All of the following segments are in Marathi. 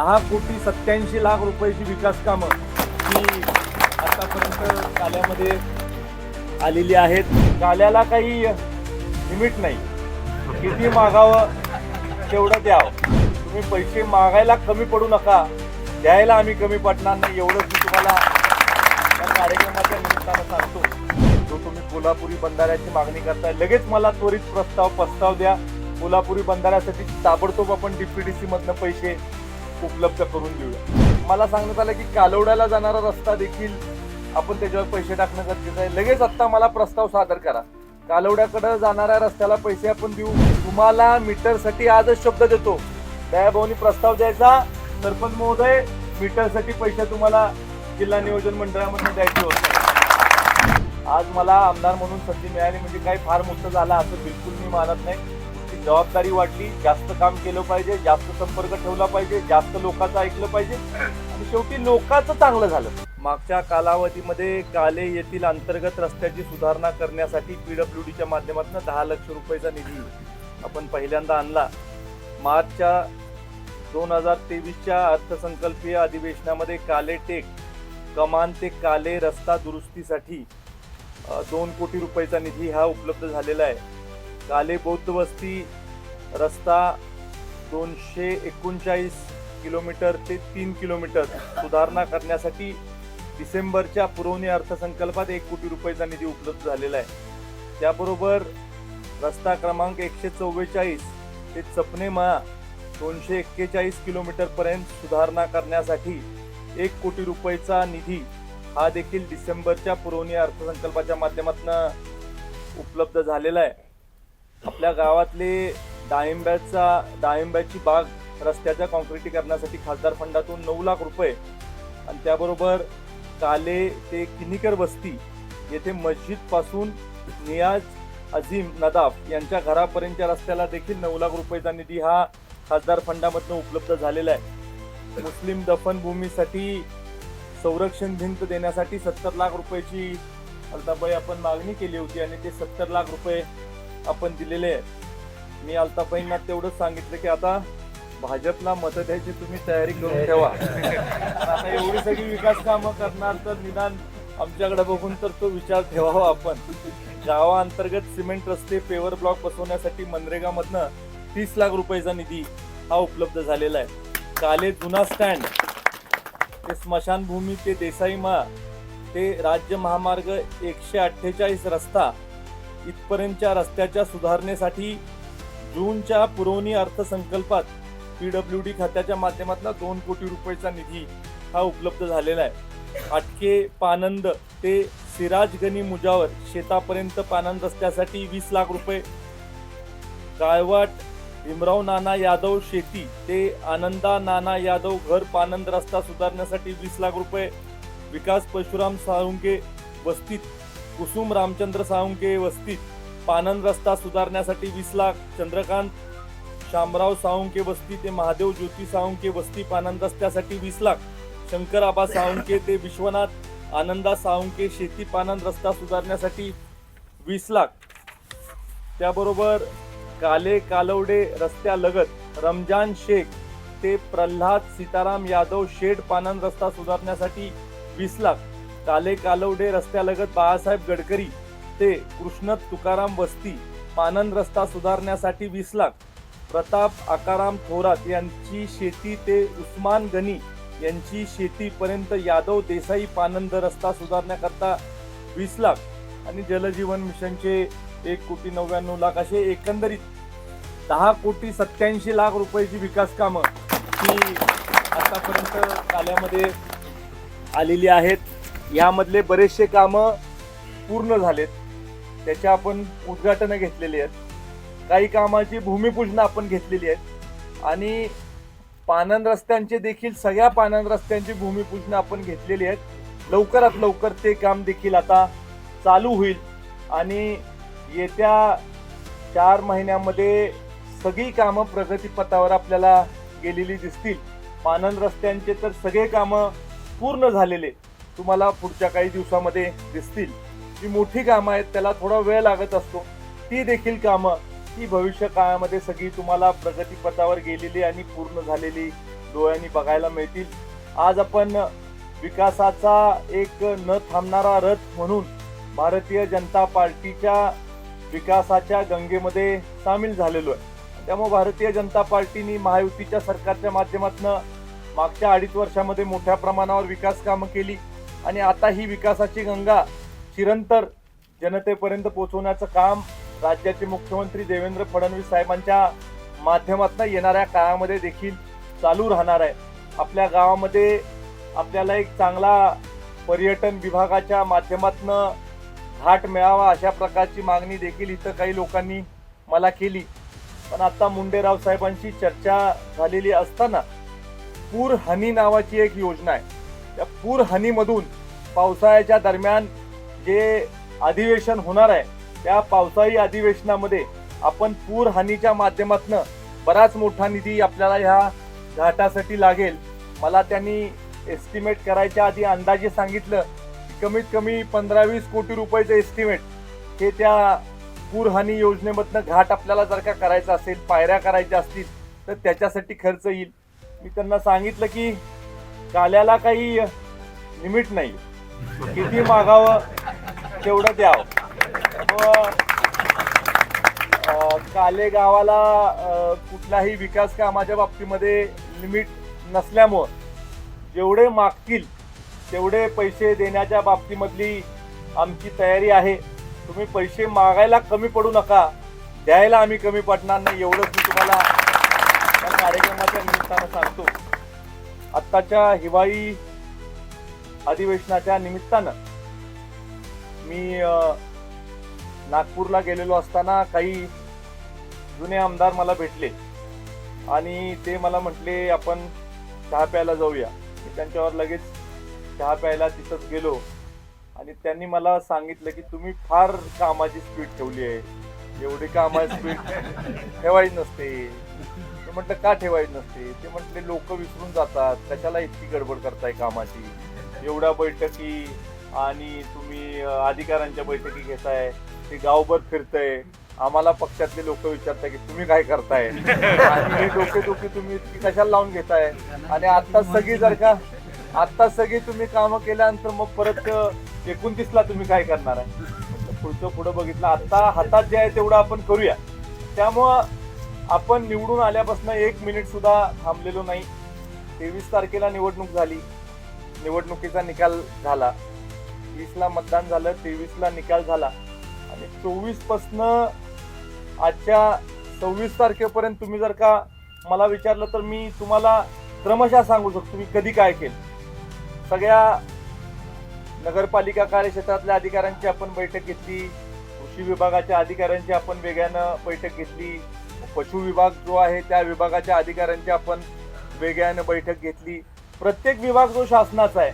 दहा कोटी सत्याऐंशी लाख रुपयाची विकास कामं ही आतापर्यंत काल्यामध्ये आलेली आहेत. काल्याला काही लिमिट नाही. किती मागावं तेवढं द्यावं. तुम्ही पैसे मागायला कमी पडू नका. द्यायला आम्ही कमी पडणार नाही. एवढंच मी तुम्हाला या कार्यक्रमाच्या निमित्तानं सांगतो. जो तुम्ही कोल्हापुरी बंधाऱ्याची मागणी करताय लगेच मला त्वरित प्रस्ताव प्रस्ताव द्या. कोल्हापुरी बंधाऱ्यासाठी ताबडतोब आपण डीपीडीसी मधनं पैसे उपलब्ध करून देऊया. मला सांगण्यात आलं की कालवड्याला जाणारा रस्ता देखील आपण त्याच्यावर पैसे टाकणं गरजेचं आहे. लगेच आत्ता मला प्रस्ताव सादर करा. कालवड्याकडे जाणाऱ्या रस्त्याला पैसे आपण देऊ. तुम्हाला मीटरसाठी आजच शब्द देतो. दयाभाऊनी प्रस्ताव द्यायचा. सरपंच महोदय मीटरसाठी पैसे तुम्हाला जिल्हा नियोजन मंडळामधून द्यायचे होते. आज मला आमदार म्हणून संधी मिळाली म्हणजे काही फार मोठं झालं असं बिलकुल मी मानत नाही. जबाबदारी वाटली जास्त काम केलं पाहिजे जास्त संपर्क ठेवला पाहिजे जास्त लोकांचं ऐकलं पाहिजे. आणि शेवटी लोकांचं चांगलं झालं. मागच्या कालावधीमध्ये काले येथील अंतर्गत रस्त्याची सुधारणा करण्यासाठी पीडब्ल्यू डीच्या माध्यमातून दहा लक्ष रुपयाचा निधी आपण पहिल्यांदा आणला. मार्चच्या दोन हजार तेवीसच्या अर्थसंकल्पीय अधिवेशनामध्ये काले टेक कमान ते काले रस्ता दुरुस्तीसाठी दोन कोटी रुपयाचा निधी हा उपलब्ध झालेला आहे. काले बौद्ध वस्ती रस्ता दोनशे एकोणचाळीस किलोमीटर ते तीन किलोमीटर सुधारणा करण्यासाठी डिसेंबरच्या पुरवणी अर्थसंकल्पात एक कोटी रुपयाचा निधी उपलब्ध झालेला आहे. त्याबरोबर रस्ता क्रमांक एकशे चव्वेचाळीस ते चपने मळा दोनशे एक्केचाळीस किलोमीटरपर्यंत सुधारणा करण्यासाठी एक कोटी रुपयाचा निधी हा देखील डिसेंबरच्या पुरवणी अर्थसंकल्पाच्या माध्यमातून उपलब्ध झालेला आहे. आपल्या गावातले डाळिंब्याचा डाळिंब्याची बाग रस्त्याच्या कॉन्क्रिटीकरणासाठी खासदार फंडातून नऊ लाख रुपये. आणि त्याबरोबर काले ते किनीकर वस्ती येथे मस्जिदपासून नियाज अझीम नदाफ यांच्या घरापर्यंतच्या रस्त्याला देखील नऊ लाख रुपयेचा निधी हा खासदार फंडामधनं उपलब्ध झालेला आहे. मुस्लिम दफनभूमीसाठी संरक्षण भिंत देण्यासाठी सत्तर लाख रुपयाची अल्ताबाई आपण मागणी केली होती आणि ते सत्तर लाख रुपये आपण दिलेले आहेत. मी अल्ताबाईंना तेवढंच सांगितलं की आता भाजपला मतं द्यायची तुम्ही तयारी करून ठेवा. आता एवढी सगळी विकास कामं करणार तर निदान आमच्याकडे बघून तर तो विचार ठेवावा आपण. गावाअंतर्गत सिमेंट रस्ते पेवर ब्लॉक बसवण्यासाठी मनरेगामधनं तीस लाख रुपयाचा निधी हा उपलब्ध झालेला आहे. काले जुना स्टँड ते स्मशानभूमी ते देसाई माळ ते राज्य महामार्ग एकशे अठ्ठेचाळीस रस्ता इथपर्यंतच्या रस्त्याच्या सुधारणेसाठी जूनच्या पुरवणी अर्थसंकल्पात पीडब्ल्यू डी खात्याच्या माध्यमातून दोन कोटी रुपयाचा निधी हा उपलब्ध झालेला आहे. आटके पानंद ते सिराजगनी मुजावर शेतापर्यंत पानंद रस्त्यासाठी वीस लाख रुपये. काळवाट भीमराव नाना यादव शेती ते आनंदा नाना यादव घर पानंद रस्ता सुधारण्यासाठी वीस लाख रुपये. विकास परशुराम साळुंके वस्तीत कुसुम रामचंद्र साळुंके वस्तीत पानन रस्ता सुधारण्यासाठी वीस लाख चंद्रकांत शामराव साळुंके वस्ती ते महादेव ज्योती साळुंके वस्ती पानंद रस्त्यासाठी वीस लाख शंकर आबा साळुंके ते विश्वनाथ आनंदा साळुंके शेती पानन रस्ता सुधारण्यासाठी वीस लाख. त्याबरोबर काले कालवडे रस्त्यालगत रमजान शेख ते प्रल्हाद सीताराम यादव शेड पानन रस्ता सुधारण्यासाठी वीस लाख. काले कालवडे रस्त्यालगत बाळासाहेब गडकरी ते कृष्ण तुकाराम वस्ती पानंद रस्ता सुधारण्यासाठी वीस लाख. प्रताप आकाराम थोरात यांची शेती ते उस्मान गनी यांची शेतीपर्यंत यादव देसाई पानंद रस्ता सुधारण्याकरता वीस लाख आणि जलजीवन मिशनचे एक कोटी नव्याण्णव लाख असे एकंदरीत दहा कोटी सत्याऐंशी लाख रुपयाची विकास कामं ही आतापर्यंत काल्यामध्ये आलेली आहेत. यामधले बरेचसे कामं पूर्ण झालेत. त्याच्या आपण उद्घाटनं घेतलेली आहेत. काही कामाची भूमिपूजनं आपण घेतलेली आहेत. आणि पानंद रस्त्यांचे देखील सगळ्या पानंद रस्त्यांची भूमिपूजनं आपण घेतलेली आहेत. लवकरात लवकर ते काम देखील आता चालू होईल. आणि येत्या चार महिन्यामध्ये सगळी कामं प्रगतीपथावर आपल्याला गेलेली दिसतील. पानंद रस्त्यांचे तर सगळे कामं पूर्ण झालेले तुम्हाला पुढच्या काही दिवसामध्ये दिसतील. जी मोठी कामं आहेत त्याला थोडा वेळ लागत असतो. ती देखील कामं ही भविष्य काळामध्ये सगळी तुम्हाला प्रगतीपथावर गेलेली आणि पूर्ण झालेली डोळ्यांनी बघायला मिळतील. आज आपण विकासाचा एक न थांबणारा रथ म्हणून भारतीय जनता पार्टीच्या विकासाच्या गंगेमध्ये सामील झालेलो आहे. त्यामुळे भारतीय जनता पार्टीने महायुतीच्या सरकारच्या माध्यमातून मागच्या अडीच वर्षामध्ये मोठ्या प्रमाणावर विकास कामं केली. आणि आता ही विकासाची गंगा चिरंतर जनतेपर्यंत पोहोचवण्याचं काम राज्याचे मुख्यमंत्री देवेंद्र फडणवीस साहेबांच्या माध्यमातून येणाऱ्या काळामध्ये देखील चालू राहणार आहे. आपल्या गावामध्ये आपल्याला एक चांगला पर्यटन विभागाच्या माध्यमातून घाट मिळावा अशा प्रकारची मागणी देखील इथं काही लोकांनी मला केली. पण आता मुंडेराव साहेबांची चर्चा झालेली असताना पूर हनी नावाची एक योजना आहे. त्या पूर हानीमधून पावसाळ्याच्या दरम्यान जे अधिवेशन होणार आहे त्या पावसाळी अधिवेशनामध्ये आपण पूर हानीच्या माध्यमातून बराच मोठा निधी आपल्याला ह्या घाटासाठी लागेल. मला त्यांनी एस्टिमेट करायच्या आधी अंदाजे सांगितलं की कमीत कमी पंधरा वीस कोटी रुपयाचं एस्टिमेट हे त्या पूरहानी योजनेमधनं घाट आपल्याला जर का करायचा असेल पायऱ्या करायच्या असतील तर त्याच्यासाठी खर्च येईल. मी त्यांना सांगितलं की काल्याला काही लिमिट नाही. किती मागावं तेवढं द्यावं. काले गावाला कुठलाही विकास कामाच्या बाबतीमध्ये लिमिट नसल्यामुळं जेवढे मागतील तेवढे पैसे देण्याच्या बाबतीमधली आमची तयारी आहे. तुम्ही पैसे मागायला कमी पडू नका. द्यायला आम्ही कमी पडणार नाही एवढंच मी तुम्हाला या कार्यक्रमाच्या निमित्तानं सांगतो. आत्ताच्या हिवाळी अधिवेशनाच्या निमित्तानं मी नागपूरला गेलेलो असताना काही जुने आमदार मला भेटले आणि ते मला म्हटले आपण चहा प्यायला जाऊया. मी त्यांच्यावर लगेच चहा प्यायला तिथंच गेलो आणि त्यांनी मला सांगितलं की तुम्ही फार कामाची स्पीड ठेवली आहे. एवढी कामाची स्पीड ठेवायची नसते. ते म्हटलं का ठेवायची नसते? ते म्हटले लोक विसरून जातात. कशाला इतकी गडबड करताय कामाची? एवढ्या बैठकी आणि तुम्ही अधिकाऱ्यांच्या बैठकी घेताय. ते गावभर फिरतंय. आम्हाला पक्षातले लोक विचारताय की तुम्ही काय करताय? आणि हे डोके डोके तुम्ही इतकी कशाला लावून घेताय? आणि आता सगळी जर का आता सगळी तुम्ही कामं केल्यानंतर मग परत एकोणतीसला तुम्ही काय करणार आहे? पुढचं पुढं बघितलं आता हातात जे आहे तेवढं आपण करूया. त्यामुळं आपण निवडून आल्यापासून एक मिनिट सुद्धा थांबलेलो नाही. तेवीस तारखेला निवडणूक झाली. निवडणुकीचा निकाल झाला. वीसला मतदान झालं तेवीसला निकाल झाला. आणि चोवीस पासनं आजच्या सव्वीस तारखेपर्यंत तुम्ही जर का मला विचारलं तर मी तुम्हाला क्रमशः सांगू शकतो मी कधी काय केलं. सगळ्या नगरपालिका कार्यक्षेत्रातल्या अधिकाऱ्यांची आपण बैठक घेतली. कृषी विभागाच्या अधिकाऱ्यांची आपण वेगळ्यानं बैठक घेतली. पशु विभाग जो आहे त्या विभागाच्या अधिकाऱ्यांची आपण वेगळ्यानं बैठक घेतली. प्रत्येक विभाग जो शासनाचा आहे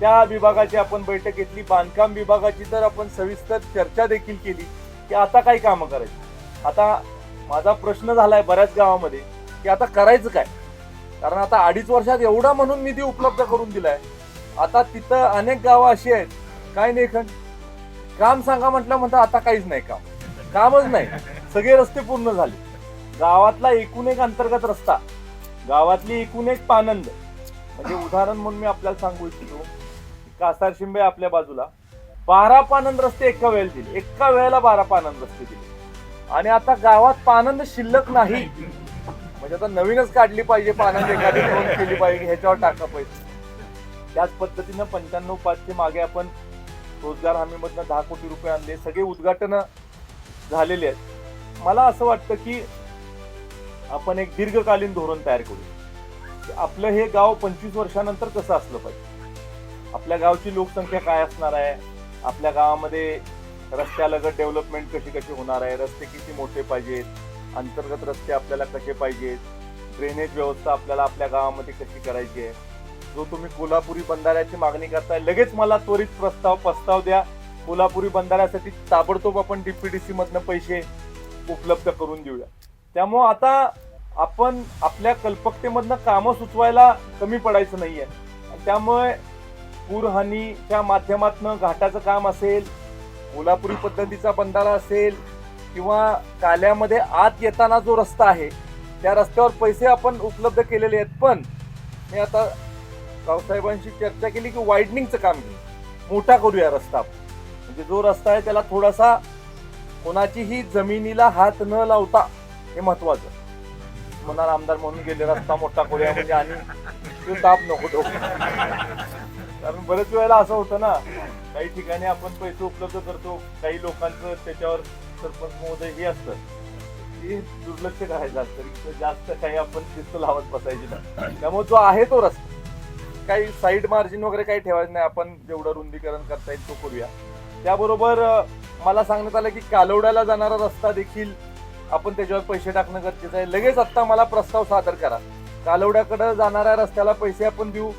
त्या विभागाची आपण बैठक घेतली. बांधकाम विभागाची तर आपण सविस्तर चर्चा देखील केली की आता काय कामं करायची? आता माझा प्रश्न झालाय बऱ्याच गावामध्ये की आता करायचं काय? कारण आता अडीच वर्षात एवढा म्हणून निधी उपलब्ध करून दिलाय. आता तिथं अनेक गावं अशी आहेत काय नाही खंड काम सांगा म्हटलं म्हणता आता काहीच नाही काम. कामच नाही. सगळे रस्ते पूर्ण झाले. गावातला एकूण एक अंतर्गत रस्ता गावातली एकूण एक पानंद. म्हणजे उदाहरण म्हणून मी आपल्याला सांगू इच्छितो कासार शिंबे आपल्या बाजूला. बारा पानंद रस्ते एका वेळेला दिले. एका वेळेला बारा पानंद रस्ते दिले. आणि आता गावात पानंद शिल्लक नाही. म्हणजे आता नवीनच काढली पाहिजे पानंद एखादी केली पाहिजे ह्याच्यावर टाका पाहिजे त्याच पद्धतीनं पंच्याण्णव पाचशे मागे आपण रोजगार हमीमधनं दहा कोटी रुपये आणले सगळे उद्घाटन झालेले आहेत. मला असं वाटतं की आपण एक दीर्घकालीन धोरण तयार करू की आपलं हे गाव पंचवीस वर्षानंतर कसं असलं पाहिजे? आपल्या गावची लोकसंख्या काय असणार आहे? आपल्या गावामध्ये रस्त्यालगत डेव्हलपमेंट कशी कशी होणार आहे? रस्ते किती मोठे पाहिजेत? अंतर्गत रस्ते आपल्याला कसे पाहिजेत? ड्रेनेज व्यवस्था आपल्याला आपल्या गावामध्ये कशी करायची आहे? जो तुम्ही कोल्हापुरी बंधाऱ्याची मागणी करताय लगेच मला त्वरित प्रस्ताव प्रस्ताव द्या. कोल्हापुरी बंधाऱ्यासाठी ताबडतोब आपण डीपीडीसी मधनं पैसे उपलब्ध करून देऊया. त्यामुळं आता आपण आपल्या कल्पकतेमधनं कामं सुचवायला कमी पडायचं नाहीये. त्यामुळे पूरहानीच्या माध्यमातनं घाटाचं काम असेल कोल्हापुरी पद्धतीचा बंधारा असेल किंवा काल्यामध्ये आत येताना जो रस्ता आहे त्या रस्त्यावर पैसे आपण उपलब्ध केलेले आहेत. पण मी आता रावसाहेबांशी चर्चा केली की वाईडनिंगचं काम घेऊ. मोठा करूया रस्ता. म्हणजे जो रस्ता आहे त्याला थोडासा कोणाचीही जमिनीला हात न लावता हे महत्वाचं. म्हणाल आमदार म्हणून गेले रस्ता मोठा करूया म्हणजे आणि तो ताप नको तो कारण बरेच वेळेला असं होतं ना काही ठिकाणी आपण पैसे उपलब्ध करतो काही लोकांचं त्याच्यावर सरपंच महोदय हे असतं. की दुर्लक्ष करायचं असतं. जास्त काही आपण शिस्त लावत बसायची ना त्यामुळे जो आहे तो रस्ता. काही साईड मार्जिन वगैरे काही ठेवायचं नाही. आपण जेवढं रुंदीकरण करता येईल तो करूया. त्याबरोबर मला सांगण्यात आलं की कालवड्याला जाणारा रस्ता देखील आपण त्याच्यावर पैसे टाकणं गरजेचं आहे. लगेच आत्ता मला प्रस्ताव सादर करा. कालवड्याकडे जाणाऱ्या रस्त्याला पैसे आपण देऊ.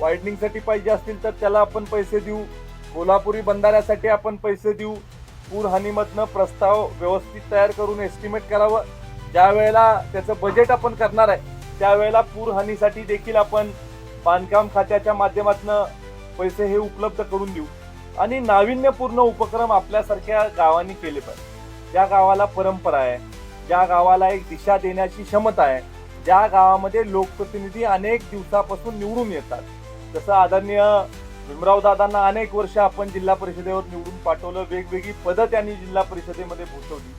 वाईडनिंगसाठी पाहिजे असतील तर त्याला आपण पैसे देऊ. कोल्हापुरी बंधाऱ्यासाठी आपण पैसे देऊ. पूर हानीमधनं प्रस्ताव व्यवस्थित तयार करून एस्टिमेट करावं. ज्या वेळेला त्याचं बजेट आपण करणार आहे त्यावेळेला पूर हानीसाठी देखील आपण बांधकाम खात्याच्या माध्यमातून पैसे हे उपलब्ध करून देऊ. आणि नाविन्यपूर्ण उपक्रम आपल्यासारख्या गावांनी केले पाहिजे ज्या गावाला परंपरा आहे ज्या गावाला एक दिशा देण्याची क्षमता आहे ज्या गावामध्ये लोकप्रतिनिधी अनेक दिवसापासून निवडून येतात. जसं आदरणीय भीमराव दादांना अनेक वर्ष आपण जिल्हा परिषदेवर निवडून पाठवलं वेगवेगळी पदं त्यांनी जिल्हा परिषदेमध्ये भूषवली.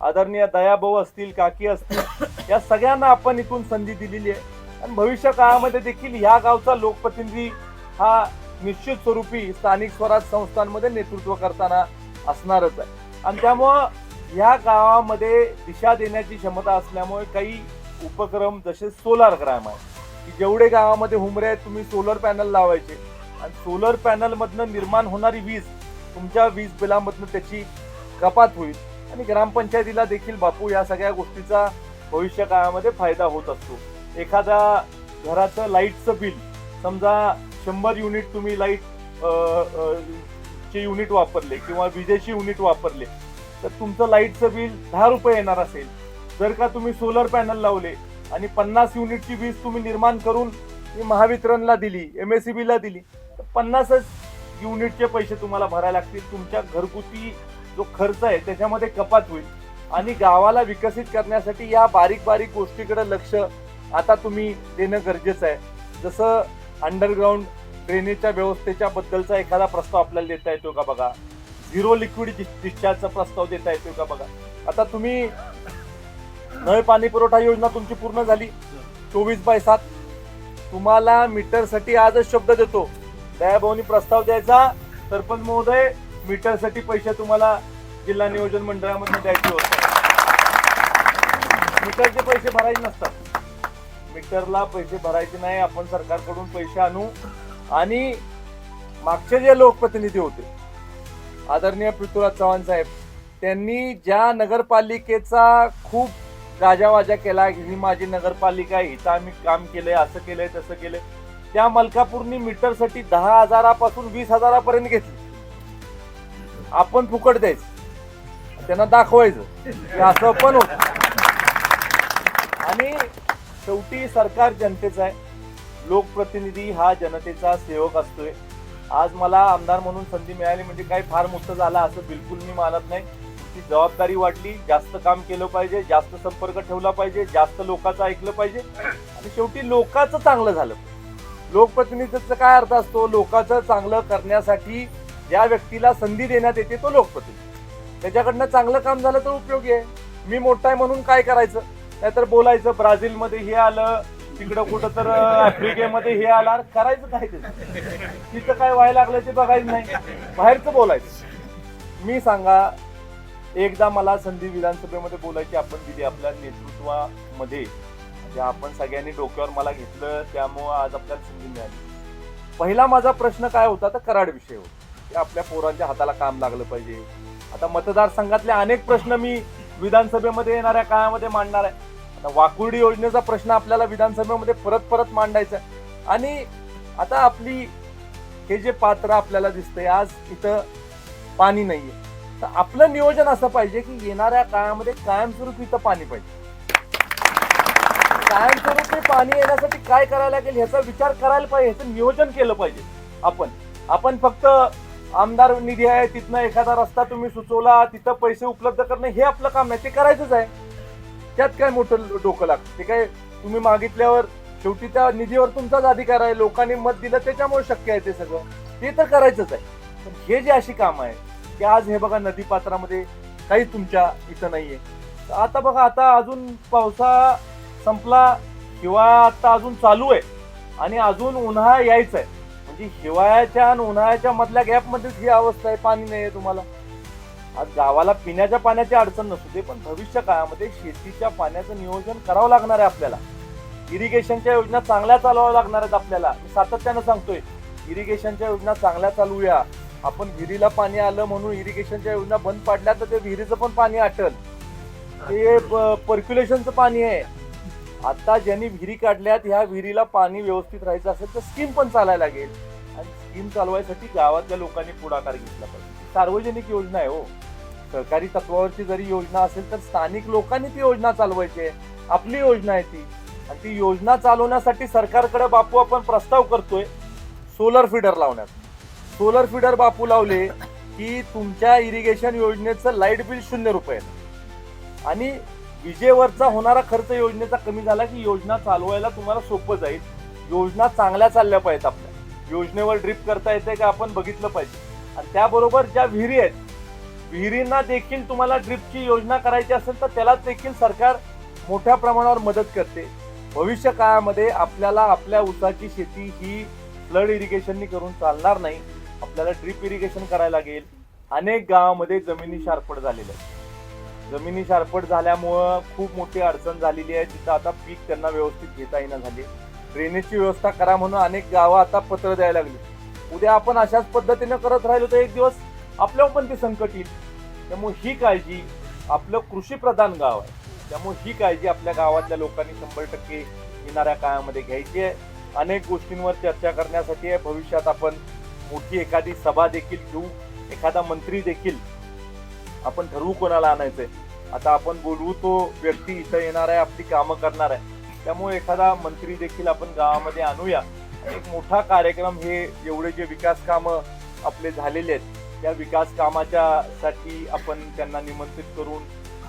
आदरणीय दयाभाऊ असतील काकी असतील या सगळ्यांना आपण इथून संधी दिलेली आहे. आणि भविष्य काळामध्ये देखील ह्या गावचा लोकप्रतिनिधी हा निश्चित स्वरूपी स्थानिक स्वराज संस्थांमध्ये नेतृत्व करताना असणारच आहे. आणि त्यामुळं ह्या गावामध्ये दिशा देण्याची क्षमता असल्यामुळे काही उपक्रम जसे सोलार ग्राम आहे की जेवढे गावामध्ये हुमरे आहेत तुम्ही सोलर पॅनल लावायचे. आणि सोलर पॅनलमधनं निर्माण होणारी वीज तुमच्या वीज बिलामधनं त्याची कपात होईल. आणि ग्रामपंचायतीला देखील बापू या सगळ्या गोष्टीचा भविष्य काळामध्ये फायदा होत असतो. एखादा घराचं लाईटचं बिल समजा शंभर युनिट तुम्ही लाइट चे युनिट वापरले किंवा विजेचे युनिट वापरले तर तुमचं लाईटचं बिल दहा रुपये येणार असेल. जर का तुम्ही सोलर पॅनल लावले आणि पन्नास युनिटची वीज तुम्ही निर्माण करून ती महावितरणला दिली एम एस सी बीला दिली तर पन्नासच युनिटचे पैसे तुम्हाला भरायला लागतील. तुमच्या घरगुती जो खर्च आहे त्याच्यामध्ये कपात होईल. आणि गावाला विकसित करण्यासाठी या बारीक बारीक गोष्टीकडे लक्ष आता तुम्ही देणं गरजेचं आहे. जसं अंडरग्राऊंड ड्रेनेजच्या व्यवस्थेच्या बद्दलचा एखादा प्रस्ताव आपल्याला देता येतो का बघा? झिरो लिक्विड डिस्चार्जचा प्रस्ताव देता येतो का बघा? आता तुम्ही नळ पाणी पुरवठा योजना तुमची पूर्ण झाली. चोवीस बाय सात. तुम्हाला मीटरसाठी आजच शब्द देतो. दयाभाऊनी प्रस्ताव द्यायचा. सरपंच महोदय मीटरसाठी पैसे तुम्हाला जिल्हा नियोजन मंडळामधून द्यायचे होते. मीटरचे पैसे भरायचे नसतात. मीटरला पैसे भरायचे नाही आपण सरकारकडून पैसे आणू. आणि मागचे जे लोकप्रतिनिधी होते आदरणीय पृथ्वीराज चव्हाण साहेब त्यांनी ज्या नगरपालिकेचा खूप गाजावाजा केला ही माझी नगरपालिका आहे इथं आम्ही काम केलंय असं केलंय तसं केलंय त्या मलकापूरनी मीटरसाठी दहा हजारापासून वीस हजारापर्यंत घेतली. आपण फुकट द्यायचं. त्यांना दाखवायचं. असं पण होत. आणि शेवटी सरकार जनतेचं आहे. लोकप्रतिनिधी हा जनतेचा सेवक असतोय. आज मला आमदार म्हणून संधी मिळाली म्हणजे काही फार मोठं झालं असं बिलकुल मी मानत नाही. ती जबाबदारी वाटली जास्त काम केलं पाहिजे जास्त संपर्क ठेवला पाहिजे जास्त लोकांचं ऐकलं पाहिजे. आणि शेवटी लोकांचं चांगलं झालं. लोकप्रतिनिधीचा काय अर्थ असतो? लोकांचं चांगलं करण्यासाठी ज्या व्यक्तीला संधी देण्यात येते तो लोकप्रतिनिधी. त्याच्याकडनं चांगलं काम झालं तर उपयोगी आहे. मी मोठा आहे म्हणून काय करायचं? नाहीतर बोलायचं ब्राझीलमध्ये हे आलं तिकडं कुठं तर आफ्रिकेमध्ये हे आलं करायचं काय ते? तिथं काय व्हायला लागलं ते बघायचं नाही. बाहेरचं बोलायचं. मी सांगा एकदा मला संधी विधानसभेमध्ये बोलायची आपण दिली आपल्या नेतृत्वामध्ये. म्हणजे आपण सगळ्यांनी डोक्यावर मला घेतलं त्यामुळं आज आपल्याला संधी मिळाली. पहिला माझा प्रश्न काय होता तर कराड विषय होता. आपल्या पोरांच्या हाताला काम लागलं पाहिजे. आता मतदारसंघातले अनेक प्रश्न मी विधानसभेमध्ये येणाऱ्या काळामध्ये मांडणार आहे. आता वाकुर्डी योजनेचा प्रश्न आपल्याला विधानसभेमध्ये परत परत मांडायचा आहे. आणि आता आपली हे जे पात्र आपल्याला दिसतंय आज इथं पाणी नाहीये. तर आपलं नियोजन असं पाहिजे की येणाऱ्या काळामध्ये कायमस्वरूपी इथं पाणी पाहिजे. कायमस्वरूपी पाणी येण्यासाठी काय करायला लागेल ह्याचा विचार करायला पाहिजे ह्याचं नियोजन केलं पाहिजे आपण. आपण फक्त आमदार निधी आहे तिथनं एखादा रस्ता तुम्ही सुचवला तिथं पैसे उपलब्ध करणं हे आपलं काम आहे ते करायचंच आहे. त्यात काय मोठं डोकं लागतं? ते काय तुम्ही मागितल्यावर शेवटी त्या निधीवर तुमचाच अधिकार आहे लोकांनी मत दिलं त्याच्यामुळे शक्य आहे ते सगळं. ते तर करायचंच आहे. पण हे जे अशी कामं आहेत की आज हे बघा नदी पात्रामध्ये काही तुमच्या इथं नाहीये. आहे आता बघा आता अजून पावसा संपला किंवा आता अजून चालू आहे आणि अजून उन्हाळा यायचा आहे. म्हणजे हिवाळ्याच्या आणि उन्हाळ्याच्या मधल्या गॅपमध्येच ही अवस्था आहे पाणी नाही आहे तुम्हाला. आज गावाला पिण्याच्या पाण्याची अडचण नसू दे पण भविष्य काळामध्ये शेतीच्या पाण्याचं नियोजन करावं लागणार आहे आपल्याला. इरिगेशनच्या योजना चांगल्या चालवाव्या लागणार आहेत आपल्याला. मी सातत्यानं सांगतोय इरिगेशनच्या योजना चांगल्या चालवूया. आपण विहिरीला पाणी आलं म्हणून इरिगेशनच्या योजना बंद पाडल्या तर ते विहिरीचं पण पाणी आटल. ते पर्क्युलेशनचं पाणी आहे. आता ज्यांनी विहिरी काढल्यात ह्या विहिरीला पाणी व्यवस्थित राहायचं असेल तर स्कीम पण चालायला लागेल. स्कीम चालवायसाठी गावातल्या लोकांनी पुढाकार घेतला पाहिजे. सार्वजनिक योजना आहे हो. सरकारी तत्वावरची जरी योजना असेल तर स्थानिक लोकांनी ती योजना चालवायची आहे. आपली योजना आहे ती. आणि ती योजना चालवण्यासाठी सरकारकडे बापू आपण प्रस्ताव करतोय सोलर फिडर लावण्यात. सोलर फिडर बापू लावले की तुमच्या इरिगेशन योजनेचं लाइट बिल शून्य रुपये. आणि विजेवरचा होणारा खर्च योजनेचा कमी झाला की योजना चालवायला तुम्हाला सोपं जाईल. योजना चांगल्या चालल्या पाहिजेत आपल्या. योजनेवर ड्रिप करता येते का आपण बघितलं पाहिजे. आणि त्याबरोबर ज्या विहिरी आहेत विहिरींना देखील तुम्हाला ड्रिपची योजना करायची असेल तर त्याला देखील सरकार मोठ्या प्रमाणावर मदत करते. भविष्य काळामध्ये आपल्याला आपल्या ऊसाची शेती ही फ्लड इरिगेशननी करून चालणार नाही. आपल्याला ड्रिप इरिगेशन करायला लागेल. अनेक गावामध्ये जमिनी शारपड झालेल्या आहेत. जमिनी शारपट झाल्यामुळं खूप मोठी अडचण झालेली आहे. तिथं आता पीक त्यांना व्यवस्थित घेता येणं झाले ड्रेनेजची व्यवस्था करा म्हणून अनेक गावं आता पत्र द्यायला लागली. उद्या आपण अशाच पद्धतीनं करत राहिलो तर एक दिवस आपल्यावर पण ते संकट येईल. त्यामुळे ही काळजी आपलं कृषीप्रधान गाव आहे. त्यामुळे ही काळजी आपल्या गावातल्या लोकांनी शंभर टक्के येणाऱ्या काळामध्ये घ्यायची आहे. अनेक गोष्टींवर चर्चा करण्यासाठी आहे. भविष्यात आपण मोठी एखादी सभा देखील घेऊ. एखादा मंत्री देखील आपण ठरवू कोणाला आणायचंय. आता आपण बोलवू तो व्यक्ती इथं येणार आहे आपली कामं करणार आहे. त्यामुळे एखादा मंत्री देखील आपण गावामध्ये आणूया. एक मोठा कार्यक्रम हे एवढे जे विकास कामं आपले झालेले आहेत त्या विकास कामाच्या साठी आपण त्यांना निमंत्रित करून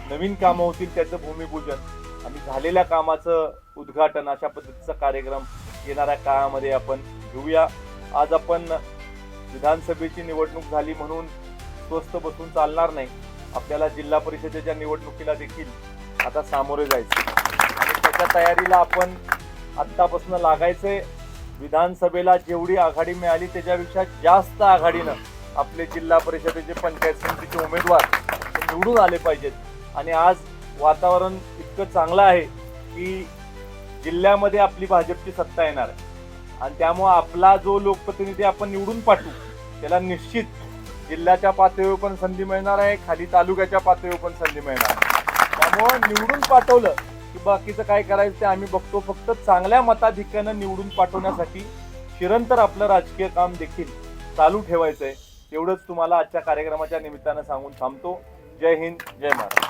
नवीन कामं होतील त्याचं भूमिपूजन आणि झालेल्या कामाचं उद्घाटन अशा पद्धतीचा कार्यक्रम येणाऱ्या काळामध्ये आपण घेऊया. आज आपण विधानसभेची निवडणूक झाली म्हणून स्वस्त बसून चालणार नाही. आपल्याला जिल्हा परिषदेच्या निवडणुकीला देखील आता सामोरे जायचं त्या त्याच्या तयारीला आपण आत्तापासून लागायचंय. विधानसभेला जेवढी आघाडी मिळाली त्याच्यापेक्षा जास्त आघाडीनं आपले जिल्हा परिषदेचे पंचायत समितीचे उमेदवार निवडून आले पाहिजेत. आणि आज वातावरण इतकं चांगलं आहे की जिल्ह्यामध्ये आपली भाजपची सत्ता येणार आहे. आणि त्यामुळं आपला जो लोकप्रतिनिधी आपण निवडून पाठवू त्याला निश्चित जिल्ह्याच्या पातळीवर पण संधी मिळणार आहे खाली तालुक्याच्या पातळीवर पण संधी मिळणार आहे. त्यामुळं निवडून पाठवलं की बाकीचं काय करायचं ते आम्ही बघतो. फक्त चांगल्या मताधिक्यानं निवडून पाठवण्यासाठी चिरंतर आपलं राजकीय काम देखील चालू ठेवायचं आहे एवढंच तुम्हाला आजच्या कार्यक्रमाच्या निमित्तानं सांगून थांबतो. जय हिंद जय महाराष्ट्र.